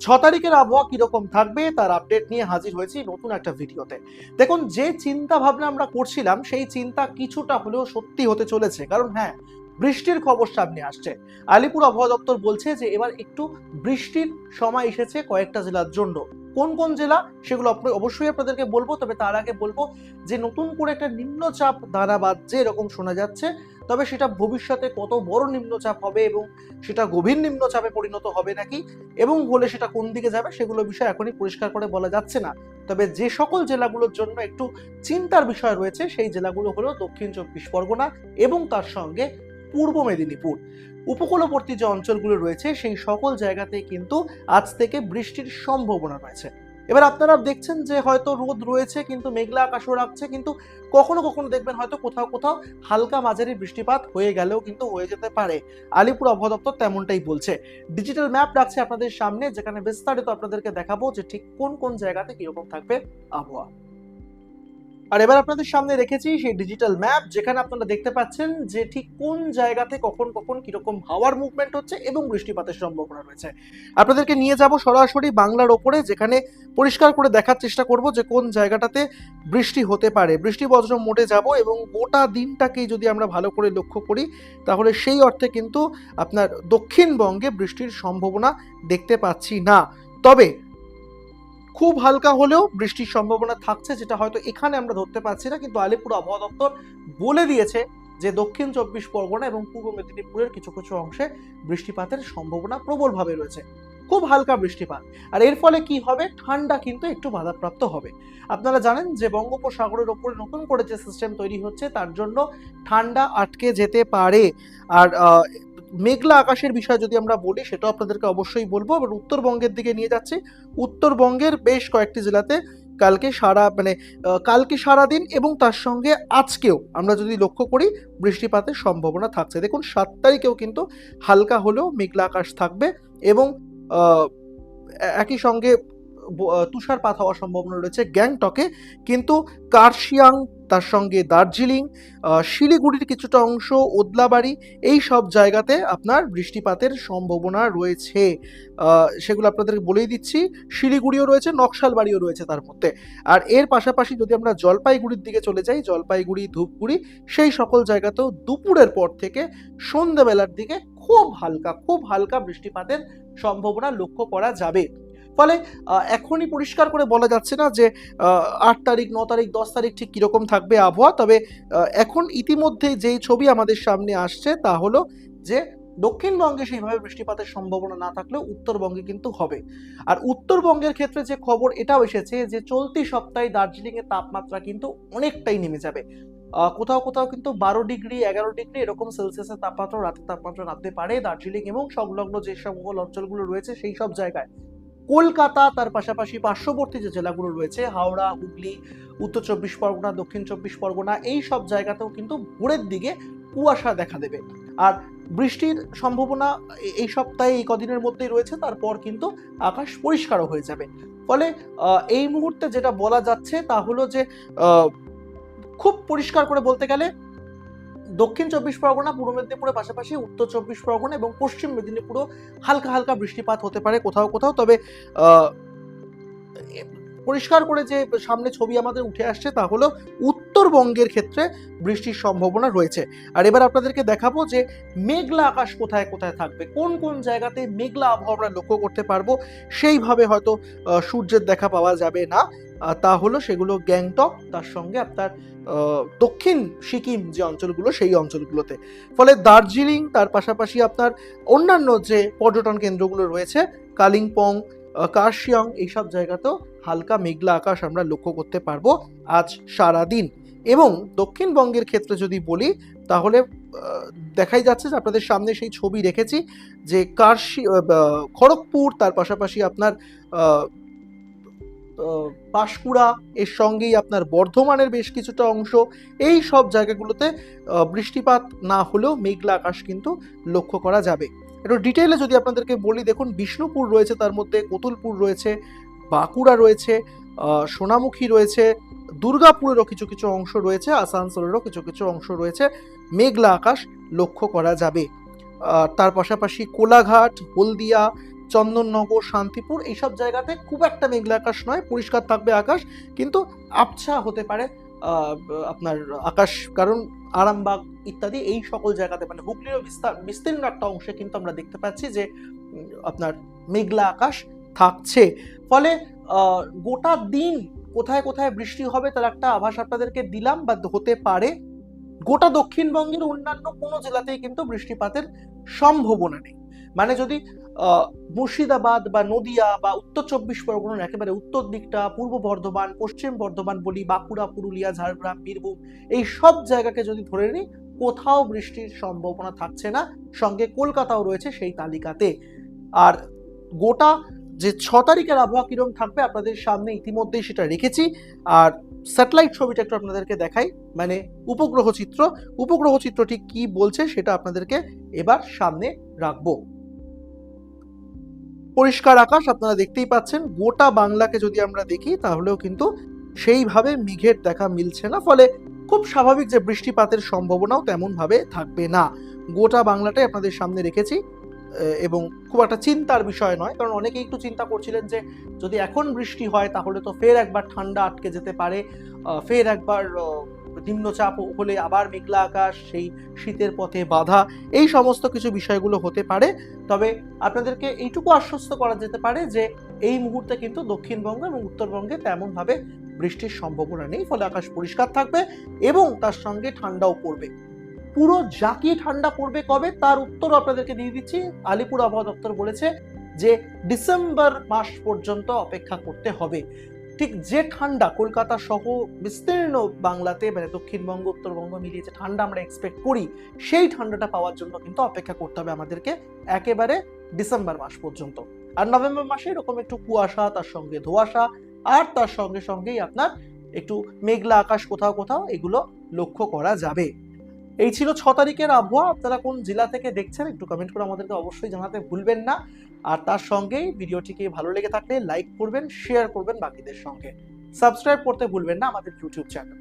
ছ তারিখের আবহাওয়া কীরকম থাকবে তার আপডেট নিয়ে হাজির হয়েছি নতুন একটা ভিডিওতে। দেখুন, যে চিন্তা ভাবনা আমরা করছিলাম, সেই চিন্তা কিছুটা হলেও সত্যি হতে চলেছে। কারণ হ্যাঁ বৃষ্টির খবর সামনে আসছে। আলিপুর আবহাওয়া দপ্তর বলছে যে, এবার একটু বৃষ্টির সময় এসেছে কয়েকটা জেলার জন্য। কোন কোন জেলা সেগুলো অবশ্যই আপনাদেরকে বলব, তবে তার আগে বলব যে, নতুন করে একটা নিম্নচাপ দানা বাজছে এরকম শোনা যাচ্ছে। তবে সেটা ভবিষ্যতে কত বড় নিম্নচাপ হবে এবং সেটা গভীর নিম্নচাপে পরিণত হবে নাকি এবং হলে সেটা কোন দিকে যাবে সেগুলো বিষয় এখনই পরিষ্কার করে বলা যাচ্ছে না। তবে যে সকল জেলাগুলোর জন্য একটু চিন্তার বিষয় রয়েছে সেই জেলাগুলো হলো দক্ষিণ চব্বিশ পরগনা এবং তার সঙ্গে পূর্ব মেদিনীপুর। উপকূলবর্তী যে অঞ্চলগুলো রয়েছে সেই সকল জায়গাতেই কিন্তু আজ থেকে বৃষ্টির সম্ভাবনা রয়েছে। এবার আপনারা দেখছেন যে হয়তো রোদ রয়েছে, কিন্তু মেঘলা আকাশও রাখছে, কিন্তু কখনো কখনো দেখবেন হয়তো কোথাও কোথাও হালকা মাঝারি বৃষ্টিপাত হয়ে গেলেও কিন্তু হয়ে যেতে পারে। আলিপুর আবহাওয়া দপ্তর তেমনটাই বলছে। ডিজিটাল ম্যাপ রাখছে আপনাদের সামনে, যেখানে বিস্তারিত আপনাদেরকে দেখাবো যে ঠিক কোন কোন জায়গাতে কীরকম থাকবে আবহাওয়া। আর এবার আপনাদের সামনে রেখেছি সেই ডিজিটাল ম্যাপ যেখানে আপনারা দেখতে পাচ্ছেন যে ঠিক কোন জায়গাতে কখন কখন কীরকম হাওয়ার মুভমেন্ট হচ্ছে এবং বৃষ্টিপাতের সম্ভাবনা রয়েছে। আপনাদেরকে নিয়ে যাব সরাসরি বাংলার ওপরে, যেখানে পরিষ্কার করে দেখার চেষ্টা করব যে কোন জায়গাটাতে বৃষ্টি হতে পারে। বৃষ্টি বজ্র মোটে যাব এবং গোটা দিনটাকেই যদি আমরা ভালো করে লক্ষ্য করি, তাহলে সেই অর্থে কিন্তু আপনার দক্ষিণবঙ্গে বৃষ্টির সম্ভাবনা দেখতে পাচ্ছি না। তবে খুব হালকা হলেও বৃষ্টির সম্ভাবনা থাকছে, যেটা হয়তো এখানে আমরা ধরতে পারছি না, কিন্তু আলিপুর আবহাওয়া দপ্তর বলে দিয়েছে যে দক্ষিণ চব্বিশ পরগনা এবং পূর্ব মেদিনীপুরের কিছু কিছু অংশে বৃষ্টিপাতের সম্ভাবনা প্রবলভাবে রয়েছে। খুব হালকা বৃষ্টিপাত। আর এর ফলে কি হবে? ঠান্ডা কিন্তু একটু বাধাপ্রাপ্ত হবে। আপনারা জানেন যে বঙ্গোপসাগরের ওপরে নতুন করে যে সিস্টেম তৈরি হচ্ছে, তার জন্য ঠান্ডা আটকে যেতে পারে। আর মেঘলা আকাশের বিষয়ে যদি আমরা বলি, সেটাও আপনাদেরকে অবশ্যই বলব। এবার উত্তরবঙ্গের দিকে নিয়ে যাচ্ছি। উত্তরবঙ্গের বেশ কয়েকটি জেলাতে কালকে সারা মানে কালকে সারাদিন এবং তার সঙ্গে আজকেও আমরা যদি লক্ষ্য করি, বৃষ্টিপাতের সম্ভাবনা থাকছে। দেখুন, সাত তারিখেও কিন্তু হালকা হলেও মেঘলা আকাশ থাকবে এবং একই সঙ্গে তুষারপাত হওয়ার সম্ভাবনা রয়েছে গ্যাংটকে। কিন্তু কার্শিয়াং তার সঙ্গে দার্জিলিং শিলিগুড়ির কিছুটা অংশ, ওদলাবাড়ি, এই সব জায়গাতে আপনার বৃষ্টিপাতের সম্ভাবনা রয়েছে। সেগুলো আপনাদেরকে বলেই দিচ্ছি। শিলিগুড়িও রয়েছে, নকশালবাড়িও রয়েছে তার মধ্যে। আর এর পাশাপাশি যদি আমরা জলপাইগুড়ির দিকে চলে যাই, জলপাইগুড়ি, ধূপগুড়ি, সেই সকল জায়গাতেও দুপুরের পর থেকে সন্ধ্যাবেলার দিকে খুব হালকা খুব হালকা বৃষ্টিপাতের সম্ভাবনা লক্ষ্য করা যাবে। ফলে এখনই পরিষ্কার করে বলা যাচ্ছে না যে আট তারিখ, ন তারিখ, দশ তারিখ ঠিক কীরকম থাকবে আবহাওয়া। তবে এখন ইতিমধ্যে যেই ছবি আমাদের সামনে আসছে তা হলো যে, দক্ষিণবঙ্গে সেইভাবে বৃষ্টিপাতের সম্ভাবনা না থাকলেও উত্তরবঙ্গে কিন্তু হবে। আর উত্তরবঙ্গের ক্ষেত্রে যে খবর এটাও এসেছে যে, চলতি সপ্তাহে দার্জিলিং এর তাপমাত্রা কিন্তু অনেকটাই নেমে যাবে। কোথাও কোথাও কিন্তু বারো ডিগ্রি, এগারো ডিগ্রি এরকম সেলসিয়াসের তাপমাত্রা, রাতের তাপমাত্রা নামতে পারে দার্জিলিং এবং সংলগ্ন যে সকল অঞ্চলগুলো রয়েছে সেই সব জায়গায়। কলকাতা, তার পাশাপাশি পার্শ্ববর্তী যে জেলাগুলো রয়েছে, হাওড়া, হুগলি, উত্তর চব্বিশ পরগনা, দক্ষিণ চব্বিশ পরগনা, এই সব জায়গাতেও কিন্তু ভোরের দিকে কুয়াশা দেখা দেবে। আর বৃষ্টির সম্ভাবনা এই সপ্তাহে এই কদিনের মধ্যেই রয়েছে, তারপর কিন্তু আকাশ পরিষ্কারও হয়ে যাবে। ফলে এই মুহূর্তে যেটা বলা যাচ্ছে তা হলো যে খুব পরিষ্কার করে বলতে গেলে দক্ষিণ চব্বিশ পরগনা, পূর্ব মেদিনীপুরের পাশাপাশি উত্তর চব্বিশ পরগনা এবং পশ্চিম মেদিনীপুরও হালকা হালকা বৃষ্টিপাত হতে পারে কোথাও কোথাও। তবে পরিষ্কার করে যে সামনে ছবি আমাদের উঠে আসছে তা হলো উত্তরবঙ্গের ক্ষেত্রে বৃষ্টির সম্ভাবনা রয়েছে। আর এবার আপনাদেরকে দেখাবো যে মেঘলা আকাশ কোথায় কোথায় থাকবে, কোন কোন জায়গাতে মেঘলা আবহাওয়া আমরা লক্ষ্য করতে পারব, সেইভাবে হয়তো সূর্যের দেখা পাওয়া যাবে না। তা হলো সেগুলো গ্যাংটক, তার সঙ্গে আপনার দক্ষিণ সিকিম যে অঞ্চলগুলো, সেই অঞ্চলগুলোতে। ফলে দার্জিলিং, তার পাশাপাশি আপনার অন্যান্য যে পর্যটন কেন্দ্রগুলো রয়েছে, কালিম্পং কার্শিয়ং, এইসব জায়গাতেও হালকা মেঘলা আকাশ আমরা লক্ষ্য করতে পারব আজ সারা দিন এবং দক্ষিণবঙ্গের ক্ষেত্রে যদি বলি, তাহলে দেখাই যাচ্ছে যে আপনাদের সামনে সেই ছবি রেখেছি যে কার্শি খড়গপুর, তার পাশাপাশি আপনার পাঁশকুড়া এর সঙ্গেই আপনার বর্ধমানের বেশ কিছুটা অংশ, এই সব জায়গাগুলোতে বৃষ্টিপাত না হলেও মেঘলা আকাশ কিন্তু লক্ষ্য করা যাবে। একটু ডিটেইলে যদি আপনাদেরকে বলি, দেখুন, বিষ্ণুপুর রয়েছে, তার মধ্যে কতুলপুর রয়েছে, বাঁকুড়া রয়েছে সোনামুখী রয়েছে, দুর্গাপুরেরও কিছু কিছু অংশ রয়েছে, আসানসোলেরও কিছু কিছু অংশ রয়েছে, মেঘলা আকাশ লক্ষ্য করা যাবে। তার পাশাপাশি কোলাঘাট, হলদিয়া চন্দননগর, শান্তিপুর এইসব জায়গাতে খুব একটা মেঘলা আকাশ নয়, পরিষ্কার থাকবে আকাশ, কিন্তু আবছা হতে পারে আপনার আকাশ, কারণ আরামবাগ ইত্যাদি এই সকল জায়গাতে মানে হুগলির বিস্তার বিস্তীর্ণ একটা অংশে কিন্তু আমরা দেখতে পাচ্ছি যে আপনার মেঘলা আকাশ থাকছে। ফলে গোটা দিন কোথায় কোথায় বৃষ্টি হবে তার একটা আভাস আপনাদেরকে দিলাম, বা হতে পারে। গোটা দক্ষিণবঙ্গের অন্যান্য কোনো জেলাতেই কিন্তু বৃষ্টিপাতের সম্ভাবনা নেই। মানে যদি মুর্শিদাবাদ বা নদিয়া বা উত্তর চব্বিশ পরগনার একেবারে উত্তর দিকটা, পূর্ব বর্ধমান, পশ্চিম বর্ধমান বলি, বাঁকুড়া, পুরুলিয়া, ঝাড়গ্রাম, বীরভূম, এই সব জায়গাকে যদি ধরে নিই, কোথাও বৃষ্টির সম্ভাবনা থাকছে না। সঙ্গে কলকাতাও রয়েছে সেই তালিকাতে। আর গোটা যে ছ তারিখের আবহাওয়া কিরম থাকবে আপনাদের সামনে ইতিমধ্যেই সেটা রেখেছি। আর স্যাটেলাইট ছবিটা একটু আপনাদেরকে দেখাই। মানে উপগ্রহ চিত্র। উপগ্রহ চিত্রটি কি বলছে সেটা আপনাদেরকে এবার সামনে রাখব। পরিষ্কার আকাশ, আপনারা দেখতেই পাচ্ছেন, গোটা বাংলাকে যদি আমরা দেখি, তাহলেও কিন্তু সেইভাবে মেঘের দেখা মিলছে না। ফলে খুব স্বাভাবিক যে বৃষ্টিপাতের সম্ভাবনাও তেমন ভাবে থাকবে না। গোটা বাংলাটাই আপনাদের সামনে রেখেছি এবং খুব একটা চিন্তার বিষয় নয়, কারণ অনেকেই একটু চিন্তা করছিলেন যে, যদি এখন বৃষ্টি হয়, তাহলে তো ফের একবার ঠান্ডা আটকে যেতে পারে ফের একবার নিম্নচাপ হলে আবার মেঘলা আকাশ, সেই শীতের পথে বাধা, এই সমস্ত কিছু বিষয়গুলো হতে পারে। তবে আপনাদেরকে এইটুকু আশ্বস্ত করা যেতে পারে যে, এই মুহূর্তে কিন্তু দক্ষিণবঙ্গ এবং উত্তরবঙ্গে তেমনভাবে বৃষ্টির সম্ভাবনা নেই, ফলে আকাশ পরিষ্কার থাকবে এবং তার সঙ্গে ঠান্ডাও পড়বে। পুরো জাকি ঠান্ডা পড়বে কবে? তার উত্তর আপনাদেরকে দিয়ে দিচ্ছি। আলিপুর আবহাওয়া দপ্তর বলেছে যে, ডিসেম্বর মাস পর্যন্ত অপেক্ষা করতে হবে। ঠিক যে ঠান্ডা কলকাতা সহ বিস্তীর্ণ বাংলাতে মানে দক্ষিণবঙ্গ, উত্তরবঙ্গ মিলিয়ে যে ঠান্ডা আমরা এক্সপেক্ট করি, সেই ঠান্ডাটা পাওয়ার জন্য কিন্তু অপেক্ষা করতে হবে আমাদেরকে একেবারে ডিসেম্বর মাস পর্যন্ত। আর নভেম্বর মাসে এরকম একটু কুয়াশা, তার সঙ্গে ধোয়াশা, আর তার সঙ্গে সঙ্গেই আপনার একটু মেঘলা আকাশ কোথাও কোথাও এগুলো লক্ষ্য করা যাবে। এই ছিল ছ তারিখের আবহাওয়া। আপনারা কোন জেলা থেকে দেখছেন একটু কমেন্ট করে আমাদেরকে অবশ্যই জানাতে ভুলবেন না। আর তার সঙ্গেই ভিডিওটিকে ভালো লেগে থাকলে লাইক করবেন শেয়ার করবেন বাকিদের সঙ্গে। সাবস্ক্রাইব করতে ভুলবেন না আমাদের ইউটিউব চ্যানেল